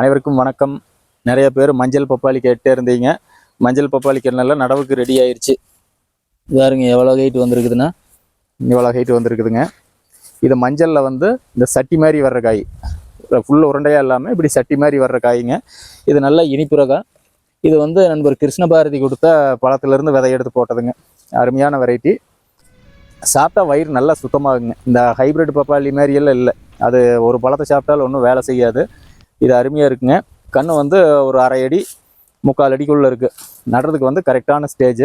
அனைவருக்கும் வணக்கம். நிறைய பேர் மஞ்சள் பப்பாளி கேட்டே இருந்தீங்க. மஞ்சள் பப்பாளி கிணறுல நடவுக்கு ரெடி ஆயிடுச்சு பாருங்க எவ்வளோ ஹைட் வந்திருக்குதுன்னா? இவ்வளோ ஹைட் வந்திருக்குதுங்க. இது மஞ்சளில் வந்து இந்த சட்டி மாதிரி வர்ற காய். ஃபுல் உருண்டையாக இல்லாமல் இப்படி சட்டி மாதிரி வர்ற காய்ங்க. இது நல்ல இனிப்பு ரகம் இது வந்து நண்பர் கிருஷ்ணபாரதி கொடுத்த பழத்துலேருந்து விதை எடுத்து போட்டதுங்க. அருமையான வெரைட்டி சாப்பிட்டா வயிறு நல்லா சுத்தமாகுங்க. இந்த ஹைபிரிட் பப்பாளி மாதிரியெல்லாம் இல்லை. அது ஒரு பழத்தை சாப்பிட்டாலும் ஒன்றும் வேலை செய்யாது. இது அருமையாக இருக்குங்க. கண் வந்து ஒரு அரை அடி முக்கால் அடிக்குள்ளே இருக்குது நடுறதுக்கு வந்து கரெக்டான ஸ்டேஜ்.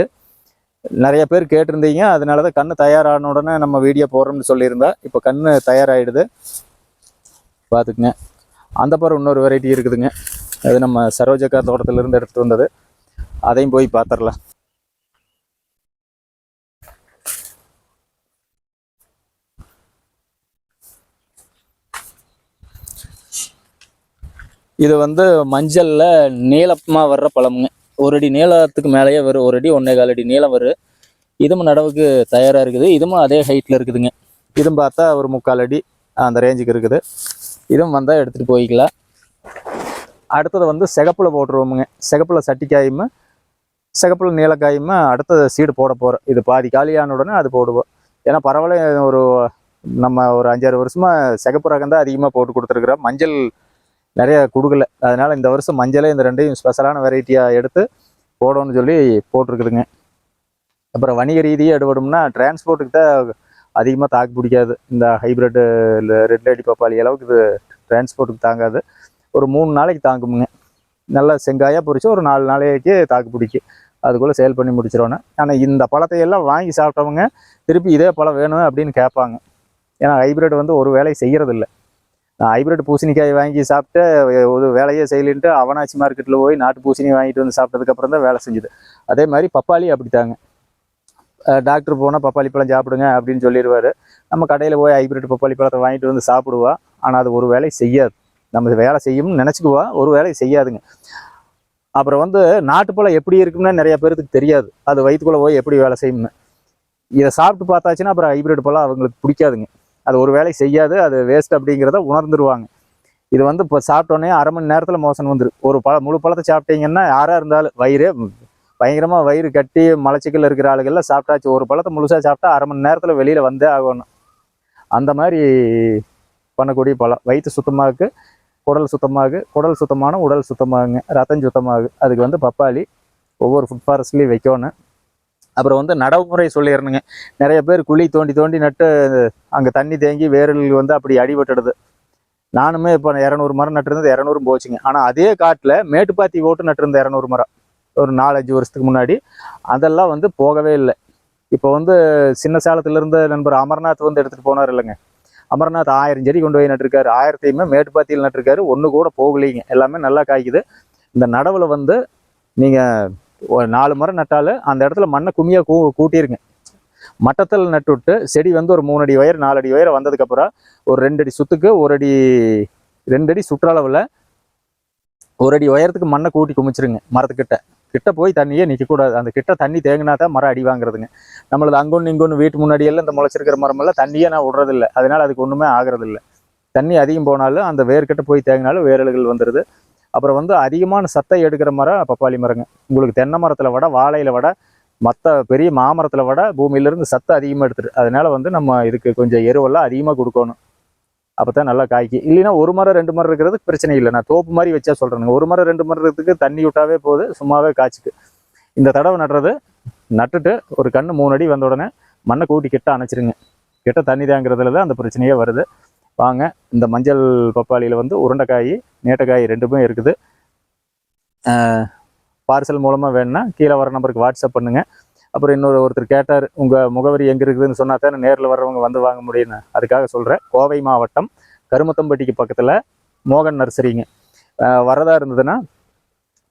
நிறைய பேர் கேட்டிருந்தீங்க. அதனால தான் கண் தயாரான உடனே நம்ம வீடியோ போடுறோம்னு சொல்லியிருந்தா இப்போ கண் தயாராகிடுது பார்த்துக்குங்க அந்த பரம் இன்னொரு வெரைட்டி இருக்குதுங்க. அது நம்ம சரோஜக்கா தோட்டத்திலேருந்து எடுத்துட்டு வந்தது. அதையும் போய் பார்த்துடலாம் இது வந்து மஞ்சளில் நீளமாக வர்ற பழமுங்க. ஒரு அடி நீளத்துக்கு மேலேயே வரும் ஒரு அடி ஒன்றே கால் அடி நீளம் வரும். இதுவும் நடவுக்கு தயாராக இருக்குது. இதுவும் அதே ஹைட்டில் இருக்குதுங்க. இதுவும் பார்த்தா ஒரு முக்கால் அடி அந்த ரேஞ்சுக்கு இருக்குது. இதுவும் வந்தால் எடுத்துகிட்டு போய்க்கலாம். அடுத்தது வந்து சிகப்பில் போட்டுருவோமுங்க. சிகப்பில் சட்டிக்காயும் சிகப்பில் நீலக்காயும் அடுத்த சீடு போட போகிறோம் இது பாதி காலியான உடனே அது போடுவோம். ஏன்னா பரவாயில்ல ஒரு நம்ம ஒரு அஞ்சாறு வருஷமாக சிகப்பு ரகம் தான் அதிகமாக போட்டு கொடுத்துருக்குறோம். மஞ்சள் நிறைய கொடுக்கல. அதனால இந்த வருஷம் மஞ்சளே இந்த ரெண்டையும் ஸ்பெஷலான வெரைட்டியாக எடுத்து போடணும்னு சொல்லி போட்டிருக்குதுங்க. அப்புறம் வணிக ரீதியாக எடுபடும்னா டிரான்ஸ்போர்ட்டுக்கு தான் அதிகமாக தாக்கு பிடிக்காது. இந்த ஹைப்ரிட்டு ரெட் லேடி பப்பாளி அளவுக்கு இது டிரான்ஸ்போர்ட்டுக்கு தாங்காது. ஒரு மூணு நாளைக்கு தாங்குமுங்க. நல்லா செங்காயாக பொறிச்சு ஒரு நாலு நாளைக்கு தாக்கு பிடிக்கும். அதுக்குள்ளே சேல் பண்ணி முடிச்சிடணும் ஆனால் இந்த பழத்தையெல்லாம் வாங்கி சாப்பிட்டவங்க திருப்பி இதே பழம் வேணும் அப்படின்னு கேட்பாங்க. ஏன்னா ஹைப்ரிட் வந்து ஒரு வேலையை செய்கிறதில்ல ஹைபிரிட் பூசணிக்காய் வாங்கி சாப்பிட்டு ஒரு வேலையே செய்யலின்ட்டு அவனாச்சி மார்க்கெட்டில் போய் நாட்டு பூசணி வாங்கிட்டு வந்து சாப்பிட்டதுக்கப்புறம் தான் வேலை செஞ்சுது. அதே மாதிரி பப்பாளி அப்படித்தாங்க. டாக்டர் போனால் பப்பாளி பழம் சாப்பிடுங்க அப்படின்னு சொல்லிடுவாரு. நம்ம கடையில் போய் ஹைபிரிட் பப்பாளி பழத்தை வாங்கிட்டு வந்து சாப்பிடுவா. ஆனால் அது ஒரு வேலை செய்யாது. நம்ம வேலை செய்யும்னு நினச்சிக்குவா. ஒரு வேலை செய்யாதுங்க. அப்புறம் வந்து நாட்டுப்பழம் எப்படி இருக்கும்னு நிறைய பேருக்கு தெரியாது. அது வயிற்றுக்குள்ளே போய் எப்படி வேலை செய்யும்னு. இதை சாப்பிட்டு பார்த்தாச்சுன்னா அப்புறம் ஹைபிரிட் பழம் அவங்களுக்கு பிடிக்காதுங்க. அது ஒரு வேலை செய்யாது அது வேஸ்ட் அப்படிங்கிறத உணர்ந்துருவாங்க. இது வந்து இப்போ சாப்பிட்டோன்னே அரை மணி நேரத்தில் மோசன் வந்துடும் ஒரு பழ முழு பழத்தை சாப்பிட்டீங்கன்னா யாராக இருந்தாலும் வயிறு பயங்கரமாக வயிறு கட்டி மலச்சிக்கல் இருக்கிற ஆளுகள்லாம் சாப்பிட்டாச்சு. ஒரு பழத்தை முழுசாக சாப்பிட்டா அரை மணி நேரத்தில் வெளியில் வந்தே ஆகணும். அந்த மாதிரி பண்ணக்கூடிய பழம். வயிற்று சுத்தமாக குடல் சுத்தமாகு குடல் சுத்தமான உடல் சுத்தமாகுங்க. ரத்தம் சுத்தமாகு. அதுக்கு வந்து பப்பாளி ஒவ்வொரு ஃபுட் ஃபாரஸ்ட்லேயும் வைக்கணும். அப்புறம் வந்து நடவுமுறை சொல்லிடணுங்க. நிறைய பேர் குழி தோண்டி தோண்டி நட்டு அங்கே தண்ணி தேங்கி வேர்கள் வந்து அப்படி அடிபட்டுடுது. நானுமே இப்போ இரநூறு மரம் நட்டுருந்தது இரநூறும் போச்சுங்க. ஆனால் அதே காட்டில் மேட்டுப்பாத்தி ஓட்டு நட்டுருந்த இரநூறு மரம். ஒரு நாலஞ்சு வருஷத்துக்கு முன்னாடி. அதெல்லாம் வந்து போகவே இல்லை. இப்போ வந்து சின்ன சேலத்துலேருந்து நண்பர் அமர்நாத் வந்து எடுத்துகிட்டு போனார் இல்லைங்க. அமர்நாத் ஆயிரம் செடி கொண்டு போய் நட்டிருக்காரு. ஆயிரத்தையுமே மேட்டுப்பாத்தியில் நட்டிருக்காரு. ஒன்று கூட போகலைங்க. எல்லாமே நல்லா காய்க்குது. இந்த நடவில் வந்து நீங்கள் ஒரு நாலு மரம் நட்டாலும் அந்த இடத்துல மண்ணை கும்மியாக கூ கூட்டிருங்க. மட்டத்தில் நட்டு விட்டு செடி வந்து ஒரு மூணு அடி உயரம் நாலு அடி வந்ததுக்கப்புறம் ஒரு ரெண்டு அடி சுத்துக்கு ஒரு அடி ரெண்டு அடி சுற்றளவில் ஒரு அடி உயரத்துக்கு மண்ணை கூட்டி குமிச்சிருங்க மரத்துக்கிட்ட. கிட்ட போய் தண்ணியே நிற்கக்கூடாது அந்த கிட்ட தண்ணி தேங்கினா தான் மரம் அடி வாங்குறதுங்க. நம்மளது அங்கொன்று இங்கொன்று வீட்டு முன்னாடி எல்லாம் இந்த முளைச்சிருக்கிற மரமெல்லாம் தண்ணியே நான் விடுறதில்ல. அதனால அதுக்கு ஒன்றுமே ஆகிறதில்ல. தண்ணி அதிகம் போனாலும் அந்த வேர்கிட்ட போய் தேங்கினாலும் வேரல்கள் வந்துடுது அப்புறம் வந்து அதிகமான சத்தை எடுக்கிற மரம் பப்பாளி மரங்க. உங்களுக்கு தென்னை மரத்தில் விட வாழையில் விட மற்ற பெரிய மாமரத்தில் விட பூமியிலேருந்து சத்தை அதிகமாக எடுத்துரு. அதனால் வந்து நம்ம இதுக்கு கொஞ்சம் எருவெல்லாம் அதிகமாக கொடுக்கணும். அப்போ தான் நல்லா காய்க்கு இல்லைன்னா ஒரு மரம் ரெண்டு மரம் இருக்கிறதுக்கு பிரச்சனை இல்லை. நான் தோப்பு மாதிரி வச்சா சொல்கிறேங்க ஒரு மரம் ரெண்டு மரம் இருக்கிறதுக்கு தண்ணி விட்டாவே போகுது சும்மாவே காய்ச்சிக்கு. இந்த தடவை நடுறது நட்டுட்டு ஒரு கன்று மூணு அடி வந்த உடனே மண்ணை கூட்டி கிட்ட அணைச்சிருங்க. கிட்ட தண்ணி தேங்கிறதுல தான் அந்த பிரச்சனையே வருது. வாங்க இந்த மஞ்சள் பப்பாளியில் வந்து உருண்டைக்காய் நேட்டக்காய் ரெண்டுமே இருக்குது. பார்சல் மூலமாக வேணும்னா கீழே வர நம்பருக்கு வாட்ஸ்அப் பண்ணுங்கள் அப்புறம் இன்னொரு ஒருத்தர் கேட்டார் உங்கள் முகவரி எங்கே இருக்குதுன்னு சொன்னா தானே நேரில் வர்றவங்க வந்து வாங்க முடியும்னு. அதுக்காக சொல்கிறேன் கோவை மாவட்டம் கருமத்தம்பட்டிக்கு பக்கத்தில் மோகன் நர்சரிங்க. வரதாக இருந்ததுன்னா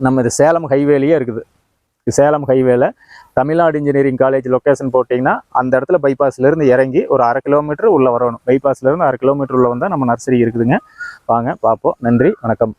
நம்ம இது சேலம் ஹைவேலேயே இருக்குது. சேலம் ஹைவேல தமிழ்நாடு இன்ஜினியரிங் காலேஜ் லொக்கேஷன் போட்டிங்கன்னா அந்த இடத்துல bypassல-இருந்து இறங்கி ஒரு அரை கிலோமீட்டர் உள்ளே வரணும். bypassல இருந்து அரை கிலோமீட்டர் உள்ள வந்தால் நம்ம நர்சரி இருக்குதுங்க. வாங்க பார்ப்போம். நன்றி வணக்கம்.